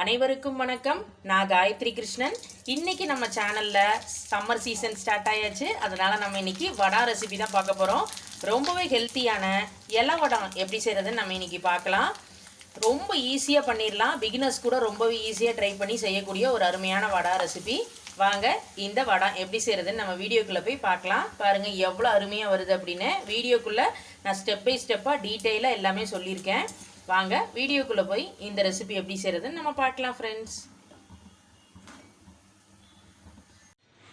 அனைவருக்கும் வணக்கம். நான் காயத்ரி கிருஷ்ணன். இன்னைக்கு நம்ம சேனல்ல சம்மர் சீசன் ஸ்டார்ட் ஆயாச்சு. அதனால நம்ம இன்னைக்கு வடா ரெசிபி தான் பார்க்க போறோம். ரொம்பவே ஹெல்த்தியான இலை வடம் எப்படி செய்யறதுன்னு நம்ம இன்னைக்கு பார்க்கலாம். ரொம்ப ஈஸியாக பண்ணிடலாம். பிகினர்ஸ் கூட ரொம்பவே ஈஸியாக ட்ரை பண்ணி செய்யக்கூடிய ஒரு அருமையான வடா ரெசிபி வாங்க இந்த வடம் எப்படி செய்கிறதுன்னு நம்ம வீடியோக்குள்ளே போய் பார்க்கலாம். பாருங்கள் எவ்வளோ அருமையாக வருது அப்படின்னு. வீடியோக்குள்ளே நான் ஸ்டெப் பை ஸ்டெப்பாக டீட்டெயிலாக எல்லாமே சொல்லியிருக்கேன். வாங்க வீடியோக்குள்ளே போய் இந்த ரெசிபி எப்படி செய்கிறதுன்னு நம்ம பார்க்கலாம் ஃப்ரெண்ட்ஸ்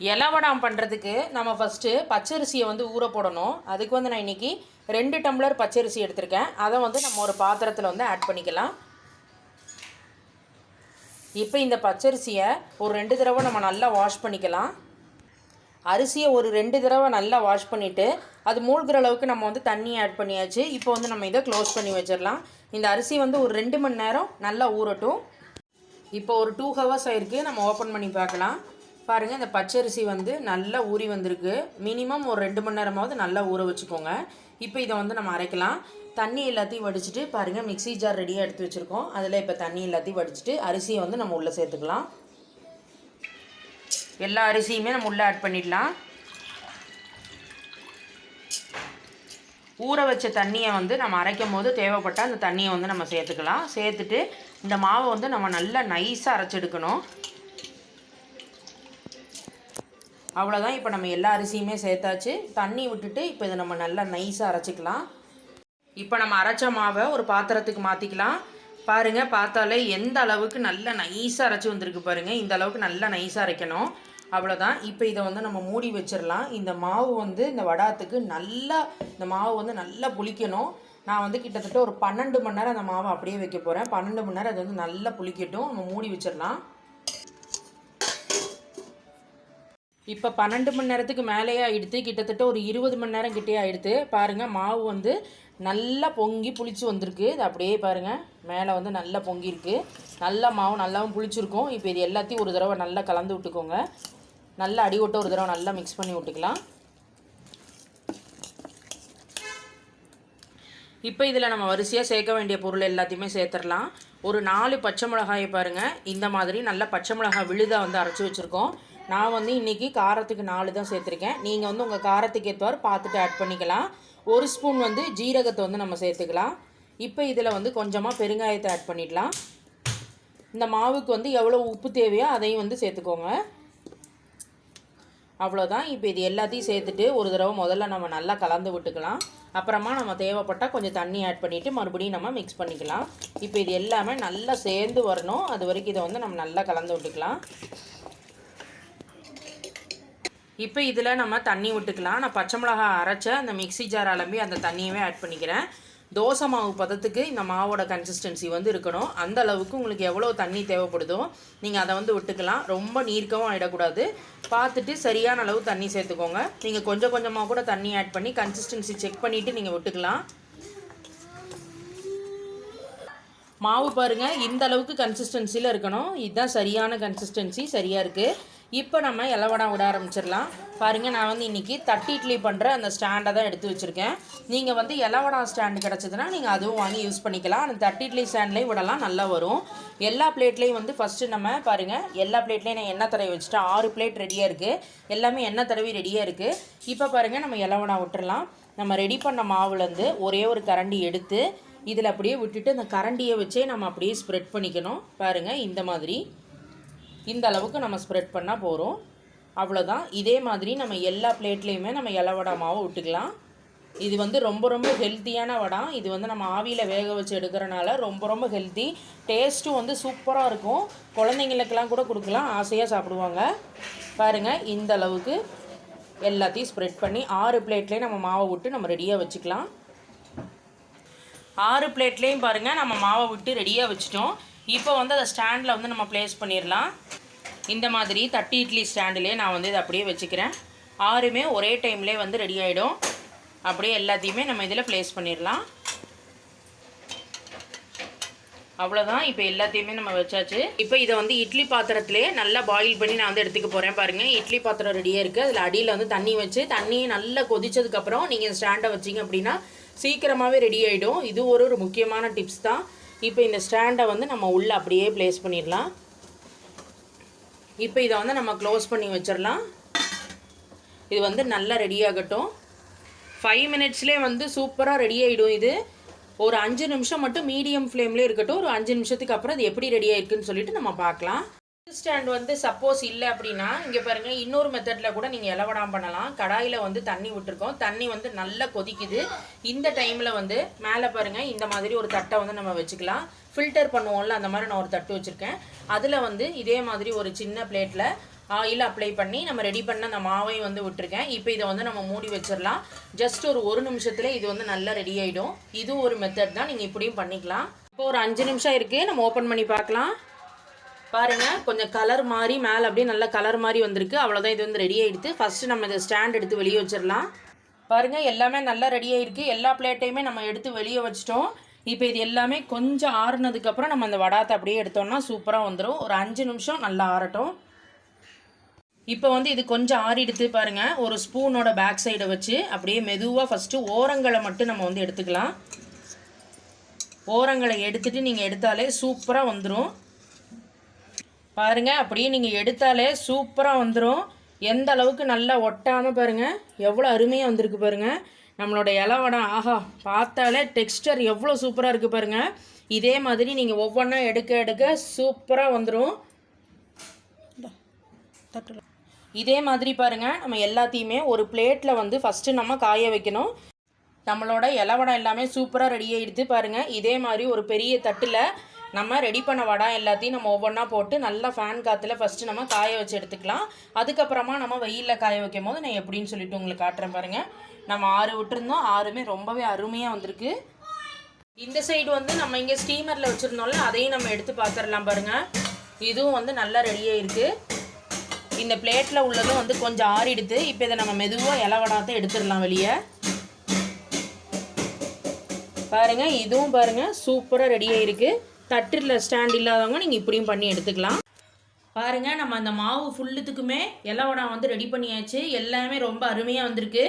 இலவடாம் பண்ணுறதுக்கு நம்ம ஃபஸ்ட்டு பச்சரிசியை வந்து ஊற போடணும். அதுக்கு வந்து நான் இன்றைக்கி ரெண்டு டம்ளர் பச்சரிசி எடுத்திருக்கேன். அதை வந்து நம்ம ஒரு பாத்திரத்தில் வந்து ஆட் பண்ணிக்கலாம். இப்போ இந்த பச்சரிசியை ஒரு ரெண்டு தடவை நம்ம நல்லா வாஷ் பண்ணிக்கலாம். அரிசியை ஒரு ரெண்டு தடவை நல்லா வாஷ் பண்ணிவிட்டு அது மூழ்கிற அளவுக்கு நம்ம வந்து தண்ணி ஆட் பண்ணியாச்சு. இப்போ வந்து நம்ம இதை க்ளோஸ் பண்ணி வச்சிடலாம். இந்த அரிசி வந்து ஒரு ரெண்டு மணி நேரம் நல்லா ஊறட்டும். இப்போ ஒரு டூ ஹவர்ஸ் ஆயிருக்கு. நம்ம ஓப்பன் பண்ணி பார்க்கலாம். பாருங்கள் இந்த பச்சரிசி வந்து நல்லா ஊறி வந்திருக்கு. மினிமம் ஒரு ரெண்டு மணி நேரமாவது நல்லா ஊற வச்சுக்கோங்க. இப்போ இதை வந்து நம்ம அரைக்கலாம். தண்ணி எல்லாத்தையும் வடிச்சிட்டு பாருங்கள் மிக்ஸி ஜார் ரெடியாக எடுத்து வச்சுருக்கோம். அதில் இப்போ தண்ணி எல்லாத்தையும் வடிச்சிட்டு அரிசியை வந்து நம்ம உள்ளே சேர்த்துக்கலாம். எல்லா அரிசியுமே நம்ம உள்ளே ஆட் பண்ணிடலாம். ஊற வச்ச தண்ணியை வந்து நம்ம அரைக்கும் போது தேவைப்பட்ட அந்த தண்ணியை வந்து நம்ம சேர்த்துக்கலாம். சேர்த்துட்டு இந்த மாவை வந்து நம்ம நல்லா நைஸாக அரைச்செடுக்கணும். அவ்வளோதான் இப்போ நம்ம எல்லா அரிசியுமே சேர்த்தாச்சு. தண்ணி விட்டுட்டு இப்போ இதை நம்ம நல்லா நைஸாக அரைச்சிக்கலாம். இப்போ நம்ம அரைச்ச மாவை ஒரு பாத்திரத்துக்கு மாற்றிக்கலாம் பாருங்கள் பார்த்தாலே எந்த அளவுக்கு நல்லா நைஸாக அரைச்சி வந்திருக்கு பாருங்கள் இந்த அளவுக்கு நல்லா நைஸாக அரைக்கணும். அவ்வளோதான் இப்போ இதை வந்து நம்ம மூடி வச்சிடலாம் இந்த மாவு வந்து இந்த வடாத்துக்கு நல்லா இந்த மாவு வந்து நல்லா புளிக்கணும். நான் வந்து கிட்டத்தட்ட ஒரு பன்னெண்டு மணி நேரம் அந்த மாவை அப்படியே வைக்க போகிறேன் பன்னெண்டு மணி நேரம் அது வந்து நல்லா புளிக்கட்டும். நம்ம மூடி வச்சிடலாம் இப்போ பன்னெண்டு மணி நேரத்துக்கு மேலேயே ஆயிடுத்து. கிட்டத்தட்ட ஒரு இருபது மணி நேரம் கிட்டே ஆகிடுது பாருங்கள் மாவு வந்து நல்லா பொங்கி புளிச்சு வந்திருக்கு. இது அப்படியே பாருங்கள் மேலே வந்து நல்லா பொங்கியிருக்கு நல்லா மாவு நல்லாவும் புளிச்சிருக்கும். இப்போ இது எல்லாத்தையும் ஒரு தடவை நல்லா கலந்து விட்டுக்கோங்க. நல்லா அடி விட்டு ஒரு தடவை நல்லா மிக்ஸ் பண்ணி விட்டுக்கலாம். இப்போ இதில் நம்ம வரிசையாக சேர்க்க வேண்டிய பொருள் எல்லாத்தையுமே சேர்த்துடலாம். ஒரு நாலு பச்சை மிளகாயை பாருங்கள் இந்த மாதிரி நல்லா பச்சை மிளகாய் விழுதாக வந்து அரைச்சி வச்சுருக்கோம். நான் வந்து இன்றைக்கி காரத்துக்கு நாலு தான் சேர்த்துருக்கேன். நீங்கள் வந்து உங்கள் காரத்துக்கு ஏற்றவாறு பார்த்துட்டு ஆட் பண்ணிக்கலாம். ஒரு ஸ்பூன் வந்து ஜீரகத்தை வந்து நம்ம சேர்த்துக்கலாம். இப்போ இதில் வந்து கொஞ்சமாக பெருங்காயத்தை ஆட் பண்ணிடலாம் இந்த மாவுக்கு வந்து எவ்வளோ உப்பு தேவையோ அதையும் வந்து சேர்த்துக்கோங்க. அவ்வளோதான் இப்போ இது எல்லாத்தையும் சேர்த்துட்டு ஒரு தடவை முதல்ல நம்ம நல்லா கலந்து விட்டுக்கலாம். அப்புறமா நம்ம தேவைப்பட்டால் கொஞ்சம் தண்ணி ஆட் பண்ணிவிட்டு மறுபடியும் நம்ம மிக்ஸ் பண்ணிக்கலாம். இப்போ இது எல்லாமே நல்லா சேர்ந்து வரணும். அது வரைக்கும் இதை வந்து நம்ம நல்லா கலந்து விட்டுக்கலாம். இப்போ இதில் நம்ம தண்ணி விட்டுக்கலாம். நான் பச்சை மிளகா அரைச்ச அந்த மிக்ஸி ஜார் அலம்பி அந்த தண்ணியவே ஆட் பண்ணிக்கிறேன். தோசை மாவு பதத்துக்கு இந்த மாவோட கன்சிஸ்டன்சி வந்து இருக்கணும். அந்த அளவுக்கு உங்களுக்கு எவ்வளோ தண்ணி தேவைப்படுதோ நீங்கள் அதை வந்து விட்டுக்கலாம். ரொம்ப நீர்க்கவும் ஆகிடக்கூடாது பார்த்துட்டு சரியான அளவு தண்ணி சேர்த்துக்கோங்க. நீங்கள் கொஞ்சம் கொஞ்சமாக கூட தண்ணி ஆட் பண்ணி கன்சிஸ்டன்சி செக் பண்ணிவிட்டு நீங்கள் விட்டுக்கலாம். மாவு பாருங்கள் இந்த அளவுக்கு கன்சிஸ்டன்சியில் இருக்கணும். இதுதான் சரியான கன்சிஸ்டன்சி சரியாக இருக்குது இப்போ நம்ம இலவடம் விட ஆரம்பிச்சிடலாம். பாருங்கள் நான் வந்து இன்றைக்கி தட்டி இட்லி பண்ணுற அந்த ஸ்டாண்டை தான் எடுத்து வச்சுருக்கேன். நீங்கள் வந்து இலவடம் ஸ்டாண்டு கிடச்சதுன்னா நீங்கள் அதுவும் வாங்கி யூஸ் பண்ணிக்கலாம். அந்த தட்டி இட்லி ஸ்டாண்ட்லேயும் விடலாம் நல்லா வரும். எல்லா பிளேட்லேயும் வந்து ஃபஸ்ட்டு நம்ம பாருங்கள் எல்லா பிளேட்லேயும் நான் எண்ணெய் தடவி வச்சுட்டேன். ஆறு பிளேட் ரெடியாக இருக்குது எல்லாமே எண்ணெய் தடவி ரெடியாக இருக்குது இப்போ பாருங்கள் நம்ம இலவடம் விட்டுறலாம். நம்ம ரெடி பண்ண மாவுலேருந்து ஒரே ஒரு கரண்டி எடுத்து இதில் அப்படியே விட்டுட்டு அந்த கரண்டியை வச்சே நம்ம அப்படியே ஸ்ப்ரெட் பண்ணிக்கணும். பாருங்கள் இந்த மாதிரி. இந்த அளவுக்கு நம்ம ஸ்ப்ரெட் பண்ணால் போகிறோம் அவ்வளோதான் இதே மாதிரி நம்ம எல்லா பிளேட்லேயுமே நம்ம இலை வடை மாவு விட்டுக்கலாம். இது வந்து ரொம்ப ரொம்ப ஹெல்த்தியான வடம் இது வந்து நம்ம ஆவியில் வேக வச்சு எடுக்கிறனால ரொம்ப ரொம்ப ஹெல்த்தி டேஸ்ட்டும் வந்து சூப்பராக இருக்கும். குழந்தைங்களுக்கெல்லாம் கூட கொடுக்கலாம். ஆசையாக சாப்பிடுவாங்க. பாருங்கள் இந்த அளவுக்கு எல்லாத்தையும் ஸ்ப்ரெட் பண்ணி ஆறு பிளேட்லேயும் நம்ம மாவை விட்டு நம்ம ரெடியாக வச்சுக்கலாம். ஆறு பிளேட்லேயும் பாருங்கள் நம்ம மாவை விட்டு ரெடியாக வச்சுட்டோம். இப்போ வந்து அதை ஸ்டாண்டில் வந்து நம்ம ப்ளேஸ் பண்ணிடலாம். இந்த மாதிரி தட்டி இட்லி ஸ்டாண்டுலேயே நான் வந்து இதை அப்படியே வச்சுக்கிறேன். ஆறுமே ஒரே டைம்லேயே வந்து ரெடி ஆகிடும் அப்படியே எல்லாத்தையுமே நம்ம இதில் ப்ளேஸ் பண்ணிடலாம். அவ்வளோதான் இப்போ எல்லாத்தையுமே நம்ம வச்சாச்சு. இப்போ இதை வந்து இட்லி பாத்திரத்திலே நல்லா பாயில் பண்ணி நான் வந்து எடுத்துக்க போகிறேன் பாருங்கள் இட்லி பாத்திரம் ரெடியாக இருக்குது அதில் அடியில் வந்து தண்ணி வச்சு தண்ணியை நல்லா கொதிச்சதுக்கப்புறம் நீங்கள் ஸ்டாண்டை வச்சிங்க அப்படின்னா சீக்கிரமாகவே ரெடி ஆகிடும் இது ஒரு ஒரு முக்கியமான டிப்ஸ் தான். இப்போ இந்த ஸ்டாண்டை வந்து நம்ம உள்ளே அப்படியே ப்ளேஸ் பண்ணிடலாம். இப்போ இதை வந்து நம்ம க்ளோஸ் பண்ணி வச்சிடலாம். இது வந்து நல்லா ரெடி ஆகட்டும். ஃபைவ் மினிட்ஸ்லேயே வந்து சூப்பராக ரெடி ஆகிடும் இது. ஒரு அஞ்சு நிமிஷம் மட்டும் மீடியம் ஃப்ளேம்லேயே இருக்கட்டும். ஒரு அஞ்சு நிமிஷத்துக்கு அப்புறம் இது எப்படி ரெடி ஆயிருக்குன்னு சொல்லிட்டு நம்ம பார்க்கலாம். ஸ்டாண்ட் வந்து சப்போஸ் இல்லை அப்படின்னா இங்கே பாருங்கள் இன்னொரு மெத்தடில் கூட நீங்கள் இலவடாம் பண்ணலாம். கடாயில் வந்து தண்ணி விட்டுருக்கோம். தண்ணி வந்து நல்லா கொதிக்குது. இந்த டைமில் வந்து மேலே பாருங்கள் இந்த மாதிரி ஒரு தட்டை வந்து நம்ம வச்சுக்கலாம். ஃபில்டர் பண்ணுவோம்ல அந்த மாதிரி நான் ஒரு தட்டு வச்சுருக்கேன். அதில் வந்து இதே மாதிரி ஒரு சின்ன பிளேட்டில் ஆயில் அப்ளை பண்ணி நம்ம ரெடி பண்ண அந்த மாவையும் வந்து விட்டுருக்கேன். இப்போ இதை வந்து நம்ம மூடி வச்சிடலாம். ஜஸ்ட் ஒரு ஒரு நிமிஷத்தில் இது வந்து நல்லா ரெடி ஆகிடும் இது ஒரு மெத்தட் தான். நீங்கள் இப்படியும் பண்ணிக்கலாம். இப்போ ஒரு அஞ்சு நிமிஷம் இருக்குது நம்ம ஓப்பன் பண்ணி பார்க்கலாம். பாருங்க கொஞ்சம் கலர் மாதிரி மேலே அப்படியே நல்ல கலர் மாதிரி வந்திருக்கு. அவ்வளோதான் இது வந்து ரெடி ஆகிடுது ஃபஸ்ட்டு நம்ம இதை ஸ்டாண்ட் எடுத்து வெளியே வச்சிடலாம். பாருங்கள் எல்லாமே நல்லா ரெடி ஆகிருக்கு எல்லா பிளேட்டையுமே நம்ம எடுத்து வெளியே வச்சிட்டோம். இப்போ இது எல்லாமே கொஞ்சம் ஆறுனதுக்கப்புறம் நம்ம அந்த வடாத்தை அப்படியே எடுத்தோம்னா சூப்பராக வந்துடும் ஒரு அஞ்சு நிமிஷம் நல்லா ஆறட்டும். இப்போ வந்து இது கொஞ்சம் ஆறிடுத்து பாருங்க. ஒரு ஸ்பூனோட பேக் சைடை வச்சு அப்படியே மெதுவாக ஃபஸ்ட்டு ஓரங்களை மட்டும் நம்ம வந்து எடுத்துக்கலாம். ஓரங்களை எடுத்துகிட்டு நீங்கள் எடுத்தாலே சூப்பராக வந்துடும் பாருங்க அப்படியே நீங்கள் எடுத்தாலே சூப்பராக வந்துடும் எந்த அளவுக்கு நல்லா ஒட்டாமல் பாருங்க எவ்வளோ அருமையாக வந்திருக்கு பாருங்க. நம்மளோட இலவடம் ஆஹா பார்த்தாலே டெக்ஸ்டர் எவ்வளோ சூப்பராக இருக்குது பாருங்க. இதே மாதிரி நீங்கள் ஒவ்வொன்றா எடுக்க எடுக்க சூப்பராக வந்துடும் இதே மாதிரி பாருங்க நம்ம எல்லாத்தையுமே ஒரு பிளேட்டில் வந்து ஃபஸ்ட்டு நம்ம காய வைக்கணும். நம்மளோட இலவடம் எல்லாமே சூப்பராக ரெடி ஆகிடுது பாருங்கள் இதே மாதிரி ஒரு பெரிய தட்டில் நம்ம ரெடி பண்ண வடம் எல்லாத்தையும் நம்ம ஒவ்வொன்றா போட்டு நல்லா ஃபேன் காற்றுல ஃபஸ்ட்டு நம்ம காய வச்சு எடுத்துக்கலாம். அதுக்கப்புறமா நம்ம வெயிலில் காய வைக்கும் போது நான் எப்படின்னு சொல்லிட்டு உங்களுக்கு காட்டுறேன் பாருங்கள் நம்ம ஆறு விட்டுருந்தோம். ஆறுமே ரொம்பவே அருமையாக வந்திருக்கு. இந்த சைடு வந்து நம்ம இங்கே ஸ்டீமரில் வச்சுருந்தோம்ல அதையும் நம்ம எடுத்து பார்த்துடலாம் பாருங்கள் இதுவும் வந்து நல்லா ரெடியாக இருக்குது இந்த பிளேட்டில் உள்ளதும் வந்து கொஞ்சம் ஆறிடுது. இப்போ இதை நம்ம மெதுவாக இலவடாத்த எடுத்துடலாம் வெளியே. பாருங்கள் இதுவும் பாருங்கள் சூப்பராக ரெடியாக இருக்குது தட்டில் ஸ்டாண்ட் இல்லாதவங்க நீங்கள் இப்படியும் பண்ணி எடுத்துக்கலாம். பாருங்கள் நம்ம அந்த மாவு ஃபுல்லுத்துக்குமே இலவடம் வந்து ரெடி பண்ணியாச்சு. எல்லாமே ரொம்ப அருமையாக வந்திருக்கு.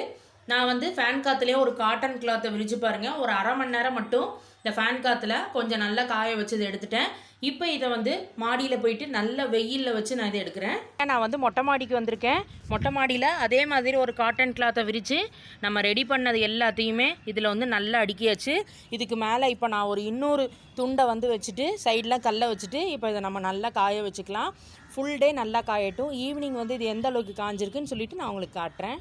நான் வந்து ஃபேன் காற்றுலேயே ஒரு காட்டன் கிளாத்தை விரிச்சு பாருங்கள் ஒரு அரை மணி நேரம் மட்டும் இந்த ஃபேன் காற்றுல கொஞ்சம் நல்லா காய வச்சது எடுத்துட்டேன். இப்போ இதை வந்து மாடியில் போயிட்டு நல்ல வெயிலில் வச்சு நான் இதை எடுக்கிறேன். நான் வந்து மொட்டை மாடிக்கு வந்திருக்கேன். மொட்டை மாடியில் அதே மாதிரி ஒரு காட்டன் கிளாத்தை விரித்து நம்ம ரெடி பண்ணது எல்லாத்தையுமே இதில் வந்து நல்லா அடுக்கியாச்சு. இதுக்கு மேலே இப்போ நான் ஒரு இன்னொரு துண்டை வந்து வச்சுட்டு சைடில் கல்லை வச்சுட்டு இப்போ இதை நம்ம நல்லா காய வச்சுக்கலாம். ஃபுல் டே நல்லா காயட்டும். ஈவினிங் வந்து இது எந்த அளவுக்கு காஞ்சிருக்குன்னு சொல்லிட்டு நான் உங்களுக்கு காட்டுறேன்.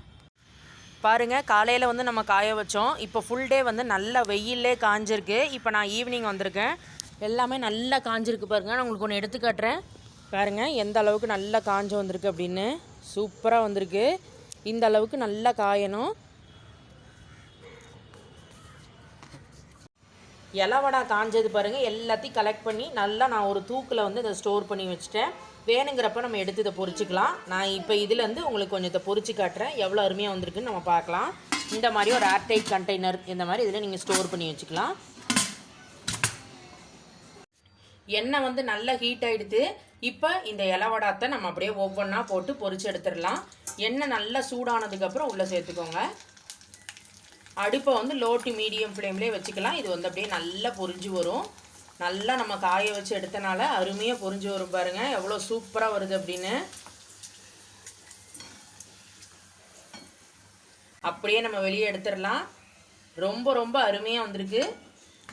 பாருங்கள் காலையில் வந்து நம்ம காய வச்சோம். இப்போ ஃபுல் டே வந்து நல்ல வெயிலே காஞ்சிருக்கு. இப்போ நான் ஈவினிங் வந்திருக்கேன். எல்லாமே நல்லா காஞ்சிருக்கு பாருங்கள் நான் உங்களுக்கு ஒன்று எடுத்து காட்டுறேன். பாருங்கள் எந்த அளவுக்கு நல்லா காஞ்சு வந்திருக்கு அப்படின்னு. சூப்பராக வந்திருக்கு. இந்த அளவுக்கு நல்லா காயணும். இலவடா காஞ்சது பாருங்கள் எல்லாத்தையும் கலெக்ட் பண்ணி நல்லா நான் ஒரு தூக்கில் வந்து இதை ஸ்டோர் பண்ணி வச்சுட்டேன். வேணுங்கிறப்ப நம்ம எடுத்து இதை பொரிச்சிக்கலாம் நான் இப்போ இதுலேருந்து உங்களுக்கு கொஞ்சம் இதை பொறிச்சு காட்டுறேன். எவ்வளோ அருமையாக வந்திருக்குன்னு நம்ம பார்க்கலாம். இந்த மாதிரி ஒரு ஏர்டைட் கண்டெய்னர் இந்த மாதிரி இதில் நீங்கள் ஸ்டோர் பண்ணி வச்சுக்கலாம். எண்ணெய் வந்து நல்லா ஹீட் ஆகிடுது இப்போ இந்த இலவடாத்தை நம்ம அப்படியே ஒவ்வொன்றா போட்டு பொறிச்சு எடுத்துடலாம். எண்ணெய் நல்லா சூடானதுக்கப்புறம் உள்ளே சேர்த்துக்கோங்க. அடுப்பை வந்து லோ டு மீடியம் ஃப்ளேம்லேயே வச்சுக்கலாம். இது வந்து அப்படியே நல்லா பொரிஞ்சு வரும். நல்லா நம்ம காய வச்சு எடுத்தனால அருமையாக பொரிஞ்சு வரும் பாருங்கள் எவ்வளோ சூப்பராக வருது அப்படின்னு. அப்படியே நம்ம வெளியே எடுத்துடலாம். ரொம்ப ரொம்ப அருமையாக வந்திருக்கு.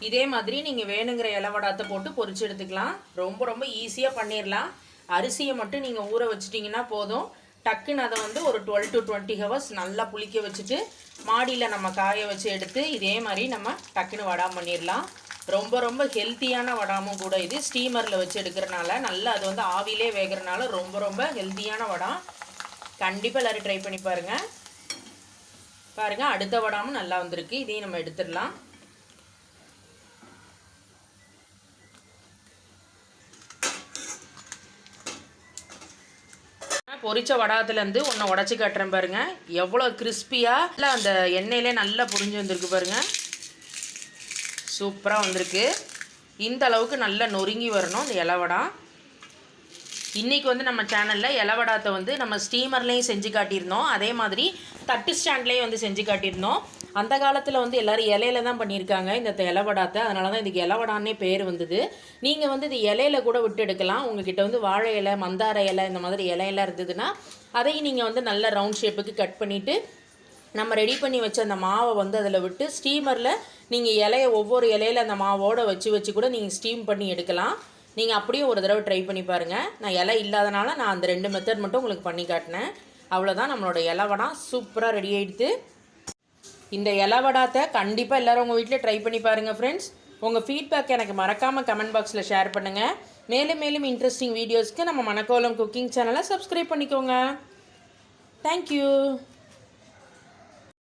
இதே மாதிரி நீங்கள் வேணுங்கிற இலவடாத்தை போட்டு பொறிச்சு எடுத்துக்கலாம். ரொம்ப ரொம்ப ஈஸியாக பண்ணிடலாம் அரிசியை மட்டும் நீங்கள் ஊற வச்சிட்டிங்கன்னா போதும். டக்குன்னு அதை வந்து ஒரு டுவெல் டு டுவெண்ட்டி ஹவர்ஸ் நல்லா புளிக்க வச்சுட்டு மாடியில் நம்ம காய வச்சு எடுத்து இதே மாதிரி நம்ம டக்குன்னு வடாம் பண்ணிடலாம் ரொம்ப ரொம்ப ஹெல்த்தியான வடாமும் கூட இது. ஸ்டீமரில் வச்சு எடுக்கிறனால நல்லா அது வந்து ஆவிலே வேகிறனால ரொம்ப ரொம்ப ஹெல்த்தியான வடம் கண்டிப்பாக எல்லோரும் ட்ரை பண்ணி பாருங்கள் பாருங்கள் அடுத்த வடாமும் நல்லா வந்திருக்கு. இதையும் நம்ம எடுத்துடலாம் பொரிச்ச வடாத்துலேருந்து ஒன்று உடச்சி காட்டுறேன் பாருங்கள் எவ்வளோ கிறிஸ்பியாக இல்லை அந்த எண்ணெயிலே நல்லா புரிஞ்சு வந்திருக்கு பாருங்கள் சூப்பராக வந்திருக்கு. இந்த அளவுக்கு நல்லா நொறுங்கி வரணும் இந்த இலவடம் இன்றைக்கி வந்து நம்ம சேனலில் இலவடாத்தை வந்து நம்ம ஸ்டீமர்லேயும் செஞ்சு காட்டியிருந்தோம். அதே மாதிரி தட்டு ஸ்டாண்ட்லேயும் வந்து செஞ்சு காட்டியிருந்தோம். அந்த காலத்தில் வந்து எல்லோரும் இலையில தான் பண்ணியிருக்காங்க இந்த இலவடாத்தை அதனால தான் இதுக்கு இலவடான்னே பேர் வந்தது. நீங்கள் வந்து இது இலையில கூட விட்டு எடுக்கலாம். உங்ககிட்ட வந்து வாழை இலை மந்தார இலை இந்த மாதிரி இலையெல்லாம் இருந்ததுன்னா அதையும் நீங்கள் வந்து நல்ல ரவுண்ட் ஷேப்புக்கு கட் பண்ணிவிட்டு நம்ம ரெடி பண்ணி வச்ச அந்த மாவை வந்து அதில் விட்டு ஸ்டீமரில் நீங்கள் இலைய ஒவ்வொரு இலையில அந்த மாவோடு வச்சு வச்சு கூட நீங்கள் ஸ்டீம் பண்ணி எடுக்கலாம். நீங்கள் அப்படியும் ஒரு தடவை ட்ரை பண்ணி பாருங்கள் நான் இலை இல்லாதனால நான் அந்த ரெண்டு மெத்தட் மட்டும் உங்களுக்கு பண்ணி காட்டினேன். அவ்வளோதான் நம்மளோட இலவடா சூப்பராக ரெடி ஆகிடுது இந்த இலவடாத்தை கண்டிப்பாக எல்லோரும் உங்கள் வீட்டில் ட்ரை பண்ணி பாருங்கள் ஃப்ரெண்ட்ஸ் உங்கள் ஃபீட்பேக் எனக்கு மறக்காமல் கமெண்ட் பாக்ஸில் ஷேர் பண்ணுங்கள் மேலும் மேலும் இன்ட்ரெஸ்டிங் வீடியோஸ்க்கு நம்ம மணக்கோலம் குக்கிங் சேனலை சப்ஸ்கிரைப் பண்ணிக்கோங்க. Thank you